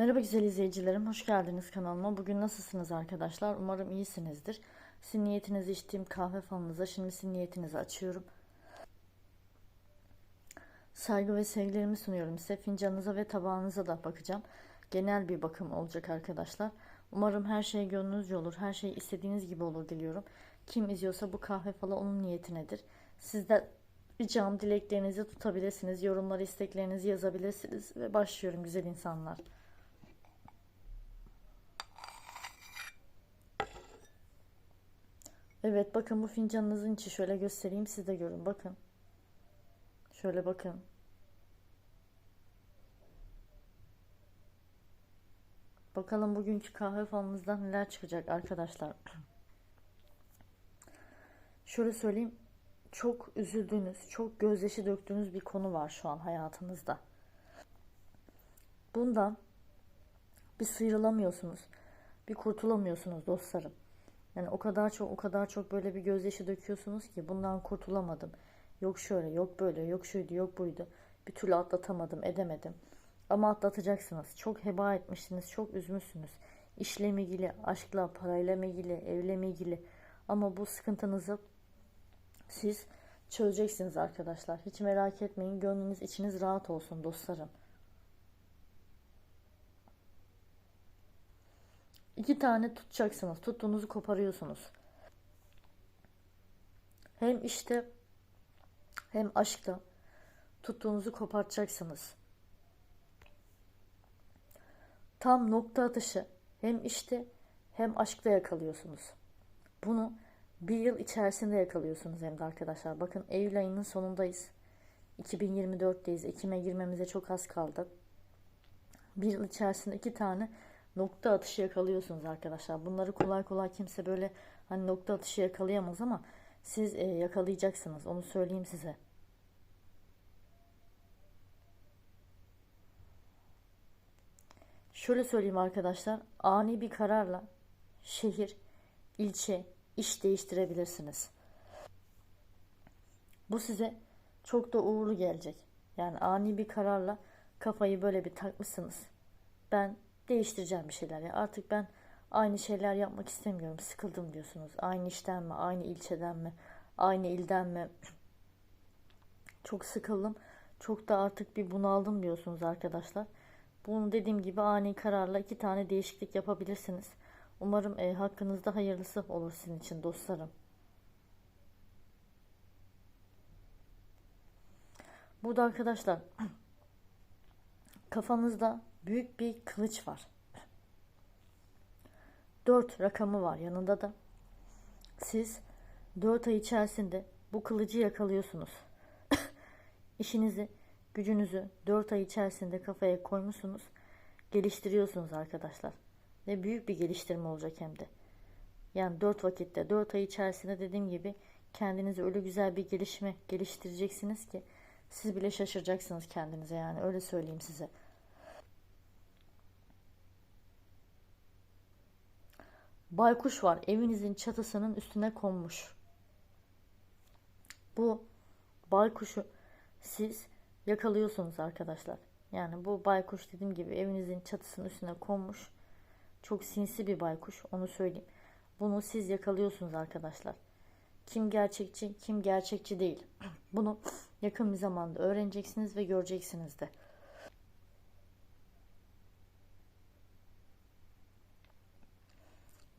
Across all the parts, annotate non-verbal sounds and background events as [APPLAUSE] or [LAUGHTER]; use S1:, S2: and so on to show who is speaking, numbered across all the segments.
S1: Merhaba güzel izleyicilerim, hoş geldiniz kanalıma. Bugün nasılsınız arkadaşlar? Umarım iyisinizdir. Sizin niyetinizi içtiğim kahve falınıza, şimdi sizin niyetinizi açıyorum. Saygı ve sevgilerimi sunuyorum size. Fincanınıza ve tabağınıza da bakacağım. Genel bir bakım olacak arkadaşlar. Umarım her şey gönlünüzce olur, her şey istediğiniz gibi olur diliyorum. Kim izliyorsa bu kahve falı onun niyetinedir. Sizden ricam dileklerinizi tutabilirsiniz, yorumları, isteklerinizi yazabilirsiniz ve başlıyorum güzel insanlar. Evet bakın bu fincanınızın içi şöyle göstereyim siz de görün bakın. Şöyle bakın. Bakalım bugünkü kahve falınızdan neler çıkacak arkadaşlar. Şöyle söyleyeyim. Çok üzüldüğünüz, çok gözyaşı döktüğünüz bir konu var şu an hayatınızda. Bundan bir sıyrılamıyorsunuz. Bir kurtulamıyorsunuz dostlarım. Yani o kadar çok o kadar çok böyle bir gözyaşı döküyorsunuz ki bundan kurtulamadım. Yok şöyle, yok böyle, yok şuydu, yok buydu. Bir türlü atlatamadım, edemedim. Ama atlatacaksınız. Çok heba etmişsiniz, çok üzmüşsünüz. İşle ilgili, aşkla, parayla ilgili, evle ilgili. Ama bu sıkıntınızı siz çözeceksiniz arkadaşlar. Hiç merak etmeyin. Gönlünüz, içiniz rahat olsun dostlarım. İki tane tutacaksınız. Tuttuğunuzu koparıyorsunuz. Hem işte hem aşkta tuttuğunuzu kopartacaksınız. Tam nokta atışı hem işte hem aşkta yakalıyorsunuz. Bunu bir yıl içerisinde yakalıyorsunuz hem de arkadaşlar. Bakın Eylül ayının sonundayız. 2024'teyiz. Ekim'e girmemize çok az kaldı. Bir yıl içerisinde iki tane nokta atışı yakalıyorsunuz arkadaşlar. Bunları kolay kolay kimse böyle hani nokta atışı yakalayamaz ama siz e, yakalayacaksınız. Onu söyleyeyim size. Şöyle söyleyeyim arkadaşlar. Ani bir kararla şehir, ilçe, iş değiştirebilirsiniz. Bu size çok da uğurlu gelecek. Yani ani bir kararla kafayı böyle bir takmışsınız. Ben değiştireceğim bir şeyler ya. Artık ben aynı şeyler yapmak istemiyorum. Sıkıldım diyorsunuz. Aynı işten mi, aynı ilçeden mi, aynı ilden mi? Çok sıkıldım. Çok da artık bir bunaldım diyorsunuz arkadaşlar. Bunu dediğim gibi ani kararla iki tane değişiklik yapabilirsiniz. Umarım e, hakkınızda hayırlısı olur sizin için dostlarım. Burada arkadaşlar [CLEARS THROAT] kafanızda büyük bir kılıç var. 4 rakamı var yanında da. Siz 4 ay içerisinde bu kılıcı yakalıyorsunuz. [LAUGHS] İşinizi, gücünüzü 4 ay içerisinde kafaya koymuşsunuz. Geliştiriyorsunuz arkadaşlar. Ve büyük bir geliştirme olacak hem de. Yani 4 vakitte 4 ay içerisinde dediğim gibi kendinize öyle güzel bir gelişme geliştireceksiniz ki siz bile şaşıracaksınız kendinize yani öyle söyleyeyim size. Baykuş var evinizin çatısının üstüne konmuş. Bu baykuşu siz yakalıyorsunuz arkadaşlar. Yani bu baykuş dediğim gibi evinizin çatısının üstüne konmuş. Çok sinsi bir baykuş onu söyleyeyim. Bunu siz yakalıyorsunuz arkadaşlar. Kim gerçekçi, kim gerçekçi değil. [CLEARS THROAT] Bunu yakın bir zamanda öğreneceksiniz ve göreceksiniz de.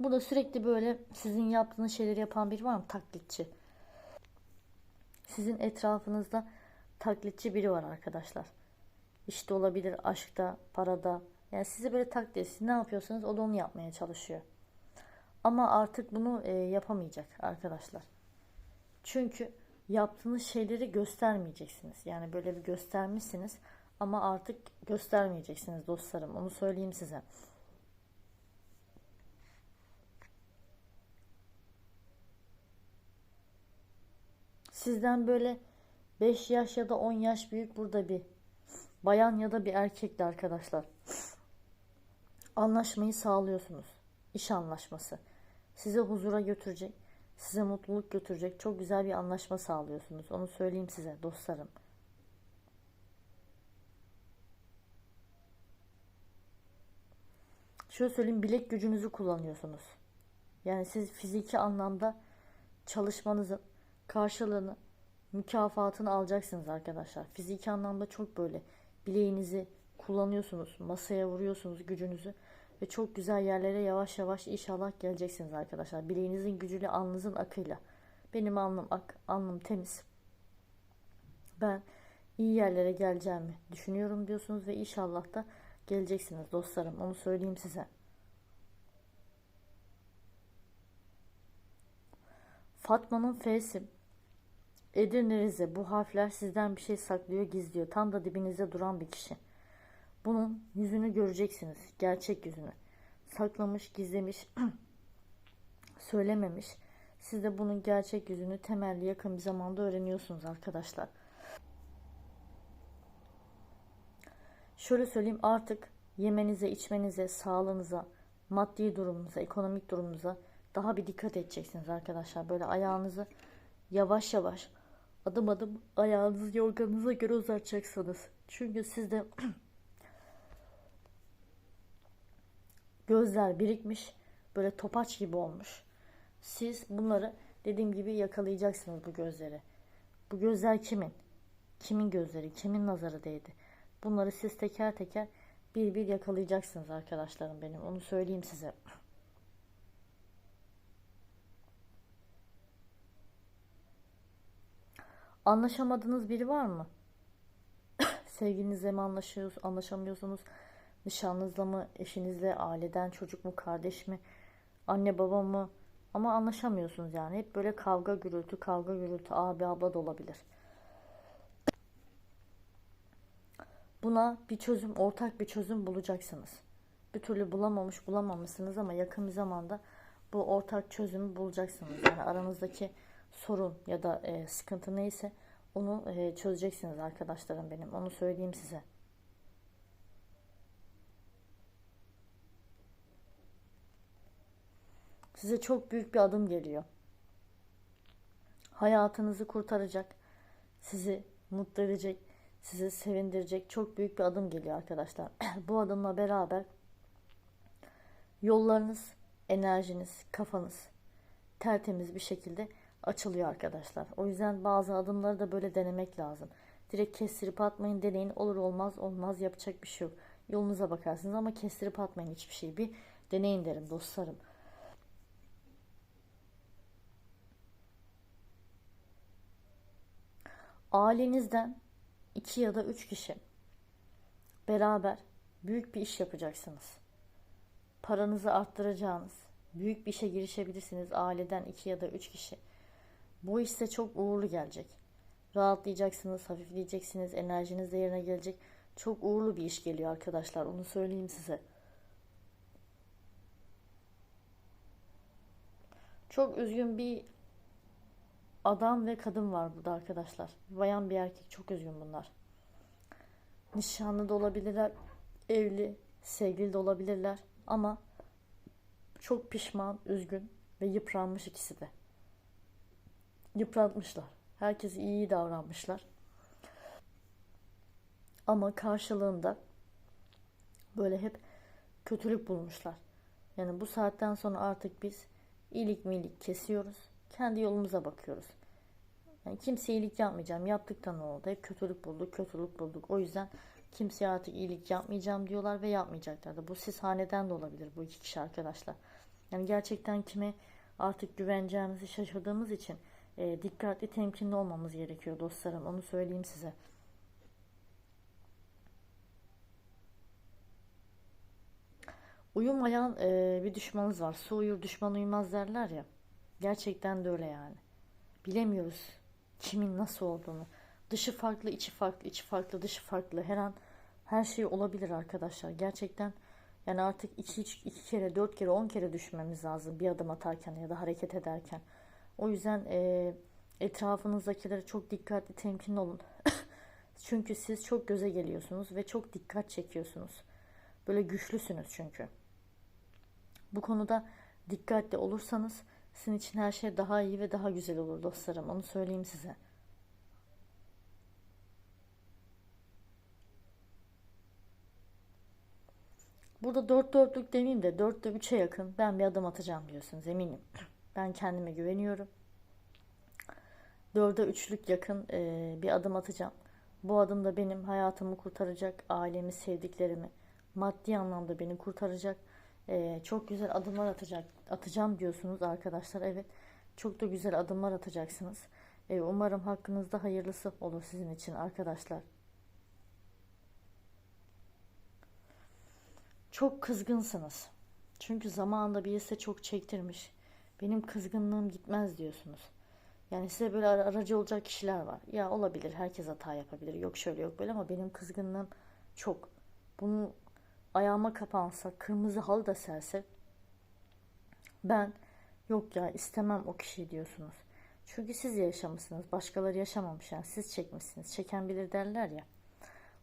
S1: Bu da sürekli böyle sizin yaptığınız şeyleri yapan biri var mı? Taklitçi. Sizin etrafınızda taklitçi biri var arkadaşlar. İşte olabilir aşkta, parada. Yani sizi böyle taklit siz ne yapıyorsanız o da onu yapmaya çalışıyor. Ama artık bunu e, yapamayacak arkadaşlar. Çünkü yaptığınız şeyleri göstermeyeceksiniz. Yani böyle bir göstermişsiniz ama artık göstermeyeceksiniz dostlarım. Onu söyleyeyim size. Sizden böyle 5 yaş ya da 10 yaş büyük burada bir bayan ya da bir erkekli arkadaşlar. Anlaşmayı sağlıyorsunuz. İş anlaşması. Sizi huzura götürecek, size mutluluk götürecek çok güzel bir anlaşma sağlıyorsunuz. Onu söyleyeyim size dostlarım. şöyle söyleyeyim bilek gücünüzü kullanıyorsunuz. Yani siz fiziki anlamda çalışmanızın karşılığını, mükafatını alacaksınız arkadaşlar. Fiziki anlamda çok böyle bileğinizi kullanıyorsunuz, masaya vuruyorsunuz gücünüzü ve çok güzel yerlere yavaş yavaş inşallah geleceksiniz arkadaşlar. Bileğinizin gücüyle, alnınızın akıyla. Benim alnım ak, alnım temiz. Ben iyi yerlere geleceğimi düşünüyorum diyorsunuz ve inşallah da geleceksiniz dostlarım. Onu söyleyeyim size. Fatma'nın F'si. Edirne Rize. Bu harfler sizden bir şey saklıyor, gizliyor. Tam da dibinizde duran bir kişi. Bunun yüzünü göreceksiniz. Gerçek yüzünü. Saklamış, gizlemiş, [CLEARS THROAT] söylememiş. Siz de bunun gerçek yüzünü temelli yakın bir zamanda öğreniyorsunuz arkadaşlar. Şöyle söyleyeyim artık yemenize, içmenize, sağlığınıza, maddi durumunuza, ekonomik durumunuza daha bir dikkat edeceksiniz arkadaşlar. Böyle ayağınızı yavaş yavaş adım adım ayağınızı yorganınıza göre uzatacaksınız. Çünkü sizde [CLEARS THROAT] gözler birikmiş, böyle topaç gibi olmuş. Siz bunları dediğim gibi yakalayacaksınız bu gözleri. Bu gözler kimin? Kimin gözleri, kimin nazarı değdi? Bunları siz teker teker bir bir yakalayacaksınız arkadaşlarım benim. Onu söyleyeyim size. [CLEARS THROAT] Anlaşamadığınız biri var mı? [COUGHS] Sevgilinizle mi anlaşıyorsunuz, anlaşamıyorsunuz? Nişanlınızla mı, eşinizle, aileden çocuk mu, kardeş mi, anne baba mı? Ama anlaşamıyorsunuz yani. Hep böyle kavga gürültü, kavga gürültü, abi abla da olabilir. Buna bir çözüm, ortak bir çözüm bulacaksınız. Bir türlü bulamamış, bulamamışsınız ama yakın bir zamanda bu ortak çözümü bulacaksınız. Yani aranızdaki sorun ya da e, sıkıntı neyse onu e, çözeceksiniz arkadaşlarım benim. Onu söyleyeyim size. Size çok büyük bir adım geliyor. Hayatınızı kurtaracak, sizi mutlu edecek, sizi sevindirecek çok büyük bir adım geliyor arkadaşlar. [CLEARS THROAT] Bu adımla beraber yollarınız, enerjiniz, kafanız tertemiz bir şekilde açılıyor arkadaşlar. O yüzden bazı adımları da böyle denemek lazım. Direkt kestirip atmayın deneyin olur olmaz olmaz yapacak bir şey yok. Yolunuza bakarsınız ama kestirip atmayın hiçbir şeyi. Bir deneyin derim dostlarım. Ailenizden iki ya da üç kişi beraber büyük bir iş yapacaksınız. Paranızı arttıracağınız, büyük bir işe girişebilirsiniz aileden iki ya da üç kişi. Bu iş size çok uğurlu gelecek. Rahatlayacaksınız, hafifleyeceksiniz, enerjiniz de yerine gelecek. Çok uğurlu bir iş geliyor arkadaşlar, onu söyleyeyim size. Çok üzgün bir adam ve kadın var burada arkadaşlar. Bayan bir erkek çok üzgün bunlar. Nişanlı da olabilirler, evli, sevgili de olabilirler ama çok pişman, üzgün ve yıpranmış ikisi de. Yıpratmışlar. Herkese iyi davranmışlar. Ama karşılığında böyle hep kötülük bulmuşlar. Yani bu saatten sonra artık biz iyilik milik kesiyoruz. Kendi yolumuza bakıyoruz. Yani kimseye iyilik yapmayacağım. Yaptık da ne oldu? Hep kötülük bulduk, kötülük bulduk. O yüzden kimseye artık iyilik yapmayacağım diyorlar ve yapmayacaklar da. Bu siz haneden de olabilir bu iki kişi arkadaşlar. Yani gerçekten kime artık güveneceğimizi şaşırdığımız için e, dikkatli, temkinli olmamız gerekiyor dostlarım. Onu söyleyeyim size. Uyumayan e, bir düşmanınız var. Su uyur, düşman uyumaz derler ya. Gerçekten de öyle yani. Bilemiyoruz kimin nasıl olduğunu. Dışı farklı, içi farklı, içi farklı, dışı farklı. Her an her şey olabilir arkadaşlar. Gerçekten yani artık iki, iki kere, dört kere, on kere düşünmemiz lazım bir adım atarken ya da hareket ederken. O yüzden e, etrafınızdakilere çok dikkatli, temkinli olun. [LAUGHS] çünkü siz çok göze geliyorsunuz ve çok dikkat çekiyorsunuz. Böyle güçlüsünüz çünkü. Bu konuda dikkatli olursanız sizin için her şey daha iyi ve daha güzel olur dostlarım. Onu söyleyeyim size. Burada dört dörtlük demeyeyim de dörtte üçe yakın ben bir adım atacağım diyorsunuz eminim. Ben kendime güveniyorum. Dörde üçlük yakın e, bir adım atacağım. Bu adım da benim hayatımı kurtaracak, ailemi, sevdiklerimi, maddi anlamda beni kurtaracak. E, çok güzel adımlar atacak, atacağım diyorsunuz arkadaşlar. Evet, çok da güzel adımlar atacaksınız. E, umarım hakkınızda hayırlısı olur sizin için arkadaşlar. Çok kızgınsınız. Çünkü zamanında birisi çok çektirmiş. Benim kızgınlığım gitmez diyorsunuz. Yani size böyle ar- aracı olacak kişiler var. Ya olabilir, herkes hata yapabilir. Yok şöyle yok böyle ama benim kızgınlığım çok. Bunu ayağıma kapansa, kırmızı halı da serse ben yok ya istemem o kişiyi diyorsunuz. Çünkü siz yaşamışsınız, başkaları yaşamamış yani siz çekmişsiniz. Çeken bilir derler ya.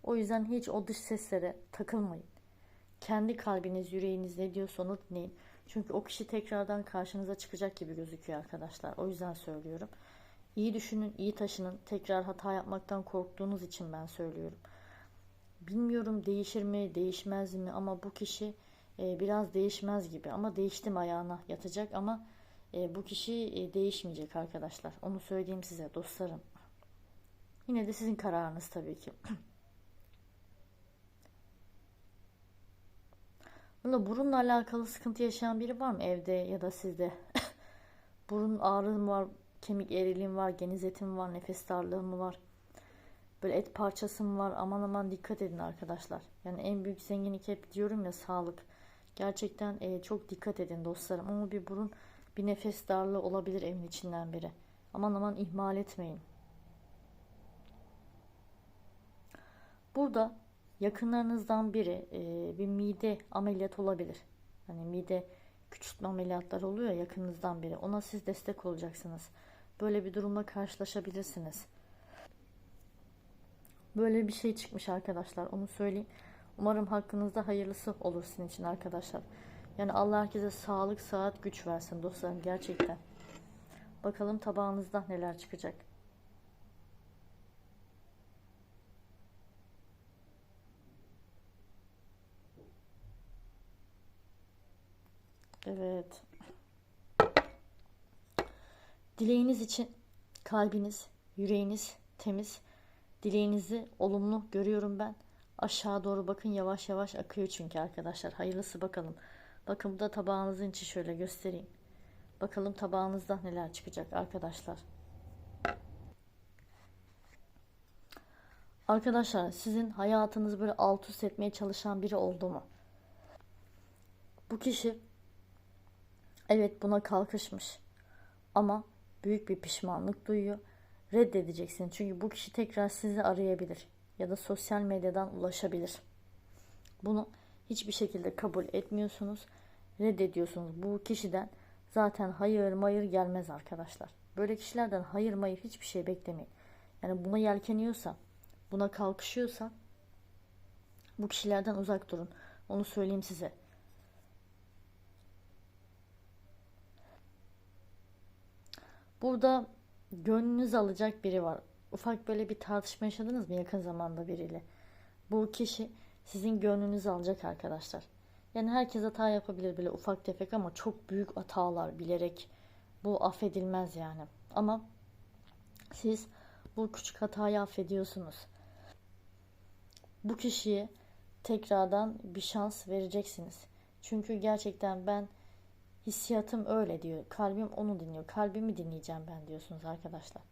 S1: O yüzden hiç o dış seslere takılmayın. Kendi kalbiniz, yüreğiniz ne diyorsa onu dinleyin. Çünkü o kişi tekrardan karşınıza çıkacak gibi gözüküyor arkadaşlar. O yüzden söylüyorum. İyi düşünün, iyi taşının. Tekrar hata yapmaktan korktuğunuz için ben söylüyorum. Bilmiyorum değişir mi, değişmez mi ama bu kişi e, biraz değişmez gibi. Ama değiştim ayağına yatacak ama e, bu kişi e, değişmeyecek arkadaşlar. Onu söyleyeyim size dostlarım. Yine de sizin kararınız tabii ki. [CLEARS THROAT] Bunda burunla alakalı sıkıntı yaşayan biri var mı evde ya da sizde? [LAUGHS] Burun ağrım var, kemik eğriliğim var, geniz etim var, nefes darlığı mı var? Böyle et parçası mı var? Aman aman dikkat edin arkadaşlar. Yani en büyük zenginlik hep diyorum ya sağlık. Gerçekten e, çok dikkat edin dostlarım. Ama bir burun, bir nefes darlığı olabilir evin içinden biri. Aman aman ihmal etmeyin. Burada yakınlarınızdan biri e, bir mide ameliyat olabilir. Hani mide küçültme ameliyatları oluyor ya yakınınızdan biri. Ona siz destek olacaksınız. Böyle bir durumla karşılaşabilirsiniz. Böyle bir şey çıkmış arkadaşlar. Onu söyleyeyim. Umarım hakkınızda hayırlısı olur sizin için arkadaşlar. Yani Allah herkese sağlık, saat, güç versin dostlarım gerçekten. Bakalım tabağınızda neler çıkacak. Evet. Dileğiniz için kalbiniz, yüreğiniz temiz. Dileğinizi olumlu görüyorum ben. Aşağı doğru bakın yavaş yavaş akıyor çünkü arkadaşlar. Hayırlısı bakalım. Bakın bu da tabağınızın içi şöyle göstereyim. Bakalım tabağınızda neler çıkacak arkadaşlar. Arkadaşlar sizin hayatınızı böyle alt üst etmeye çalışan biri oldu mu? Bu kişi evet buna kalkışmış ama büyük bir pişmanlık duyuyor. Reddedeceksin çünkü bu kişi tekrar sizi arayabilir ya da sosyal medyadan ulaşabilir. Bunu hiçbir şekilde kabul etmiyorsunuz. Reddediyorsunuz. Bu kişiden zaten hayır mayır gelmez arkadaşlar. Böyle kişilerden hayır mayır hiçbir şey beklemeyin. Yani buna yelkeniyorsa, buna kalkışıyorsa bu kişilerden uzak durun. Onu söyleyeyim size. Burada gönlünüz alacak biri var. Ufak böyle bir tartışma yaşadınız mı yakın zamanda biriyle? Bu kişi sizin gönlünüzü alacak arkadaşlar. Yani herkes hata yapabilir bile ufak tefek ama çok büyük hatalar bilerek bu affedilmez yani. Ama siz bu küçük hatayı affediyorsunuz. Bu kişiye tekrardan bir şans vereceksiniz. Çünkü gerçekten ben hissiyatım öyle diyor. Kalbim onu dinliyor. Kalbimi dinleyeceğim ben diyorsunuz arkadaşlar.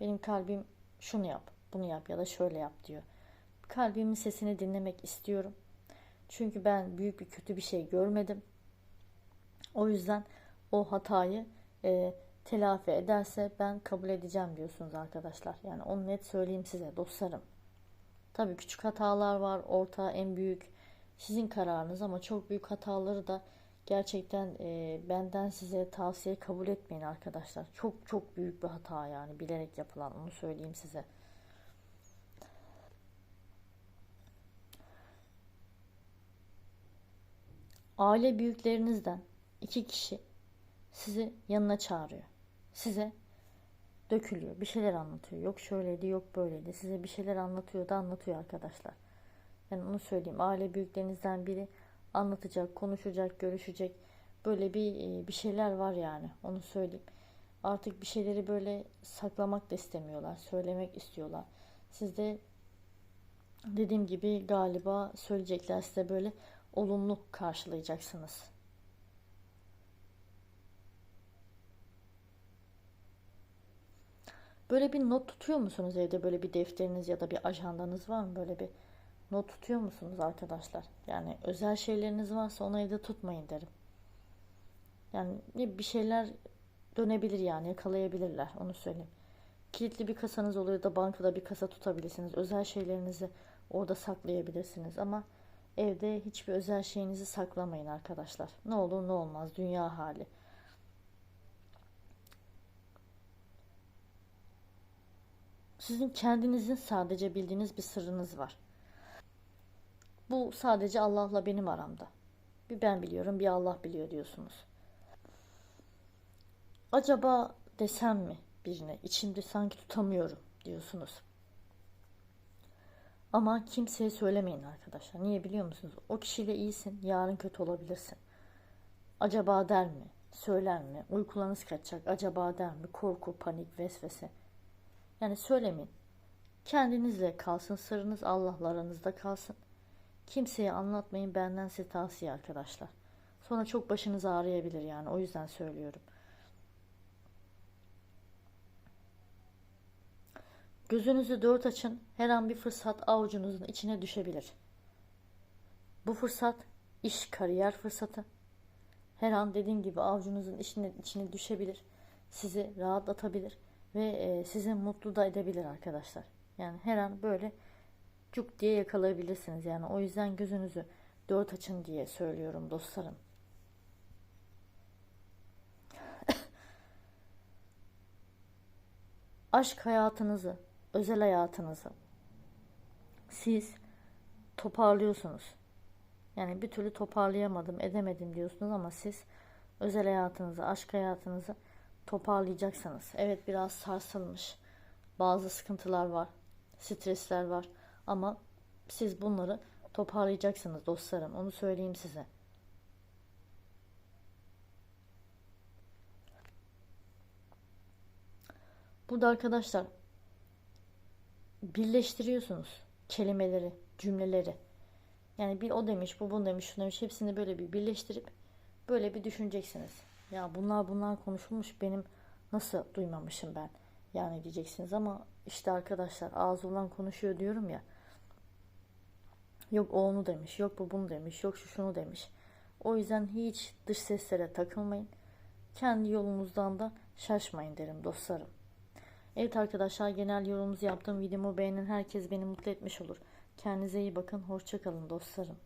S1: Benim kalbim şunu yap, bunu yap ya da şöyle yap diyor. Kalbimin sesini dinlemek istiyorum. Çünkü ben büyük bir kötü bir şey görmedim. O yüzden o hatayı e, telafi ederse ben kabul edeceğim diyorsunuz arkadaşlar. Yani onu net söyleyeyim size dostlarım. Tabii küçük hatalar var, orta, en büyük sizin kararınız ama çok büyük hataları da gerçekten e, benden size tavsiye kabul etmeyin arkadaşlar. Çok çok büyük bir hata yani bilerek yapılan onu söyleyeyim size. Aile büyüklerinizden iki kişi sizi yanına çağırıyor. Size dökülüyor. Bir şeyler anlatıyor. Yok şöyleydi, yok böyleydi. Size bir şeyler anlatıyor da anlatıyor arkadaşlar. Yani onu söyleyeyim. Aile büyüklerinizden biri anlatacak, konuşacak, görüşecek böyle bir e, bir şeyler var yani. Onu söyleyeyim. Artık bir şeyleri böyle saklamak da istemiyorlar, söylemek istiyorlar. Siz de dediğim gibi galiba söyleyecekler size böyle olumlu karşılayacaksınız. Böyle bir not tutuyor musunuz evde böyle bir defteriniz ya da bir ajandanız var mı? Böyle bir not tutuyor musunuz arkadaşlar? Yani özel şeyleriniz varsa onu evde tutmayın derim. Yani bir şeyler dönebilir yani yakalayabilirler onu söyleyeyim. Kilitli bir kasanız oluyor da bankada bir kasa tutabilirsiniz. Özel şeylerinizi orada saklayabilirsiniz ama evde hiçbir özel şeyinizi saklamayın arkadaşlar. Ne olur ne olmaz dünya hali. Sizin kendinizin sadece bildiğiniz bir sırrınız var. Bu sadece Allah'la benim aramda. Bir ben biliyorum, bir Allah biliyor diyorsunuz. Acaba desem mi birine? İçimde sanki tutamıyorum diyorsunuz. Ama kimseye söylemeyin arkadaşlar. Niye biliyor musunuz? O kişiyle iyisin, yarın kötü olabilirsin. Acaba der mi? Söyler mi? Uykularınız kaçacak. Acaba der mi? Korku, panik, vesvese. Yani söylemeyin. Kendinizle kalsın. Sırrınız Allah'la aranızda kalsın. Kimseye anlatmayın. Benden size tavsiye arkadaşlar. Sonra çok başınız ağrıyabilir yani. O yüzden söylüyorum. Gözünüzü dört açın. Her an bir fırsat avucunuzun içine düşebilir. Bu fırsat iş, kariyer fırsatı. Her an dediğim gibi avucunuzun içine, içine düşebilir. Sizi rahatlatabilir ve e, sizi mutlu da edebilir arkadaşlar. Yani her an böyle cuk diye yakalayabilirsiniz. Yani o yüzden gözünüzü dört açın diye söylüyorum dostlarım. [COUGHS] Aşk hayatınızı, özel hayatınızı siz toparlıyorsunuz. Yani bir türlü toparlayamadım, edemedim diyorsunuz ama siz özel hayatınızı, aşk hayatınızı toparlayacaksınız. Evet biraz sarsılmış. Bazı sıkıntılar var. Stresler var. Ama siz bunları toparlayacaksınız dostlarım. Onu söyleyeyim size. Burada arkadaşlar birleştiriyorsunuz kelimeleri, cümleleri. Yani bir o demiş, bu bunu demiş, şunu demiş. Hepsini böyle bir birleştirip böyle bir düşüneceksiniz. Ya bunlar bunlar konuşulmuş benim nasıl duymamışım ben yani diyeceksiniz ama işte arkadaşlar ağzı olan konuşuyor diyorum ya. Yok o onu demiş, yok bu bunu demiş, yok şu şunu demiş. O yüzden hiç dış seslere takılmayın. Kendi yolunuzdan da şaşmayın derim dostlarım. Evet arkadaşlar genel yorumumuzu yaptığım videomu beğenen herkes beni mutlu etmiş olur. Kendinize iyi bakın. Hoşçakalın dostlarım.